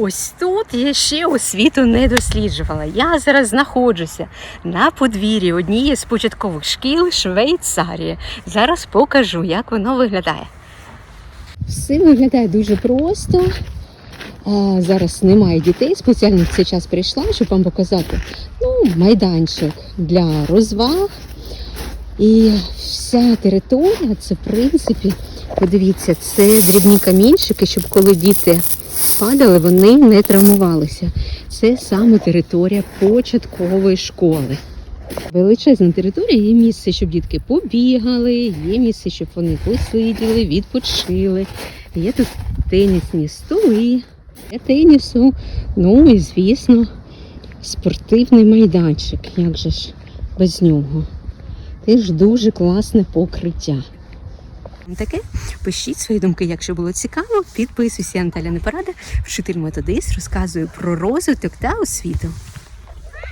Ось тут я ще освіту не досліджувала. Я зараз знаходжуся на подвір'ї однієї з початкових шкіл Швейцарії. Зараз покажу, як воно виглядає. Все виглядає дуже просто. А, зараз немає дітей. Спеціально в цей час прийшла, щоб вам показати ну, майданчик для розваг. І вся територія, це в принципі, подивіться, це дрібні камінчики, щоб коли діти падали, вони не травмувалися. Це саме територія початкової школи. Величезна територія, є місце, щоб дітки побігали, є місце, щоб вони посиділи, відпочили. Є тут тенісні столи для тенісу. Ну і звісно, спортивний майданчик. Як же ж без нього? Теж дуже класне покриття. Таке пишіть свої думки, якщо було цікаво. Підписуйся, Наталя Непорада, вчитель методист, розказую про розвиток та освіту.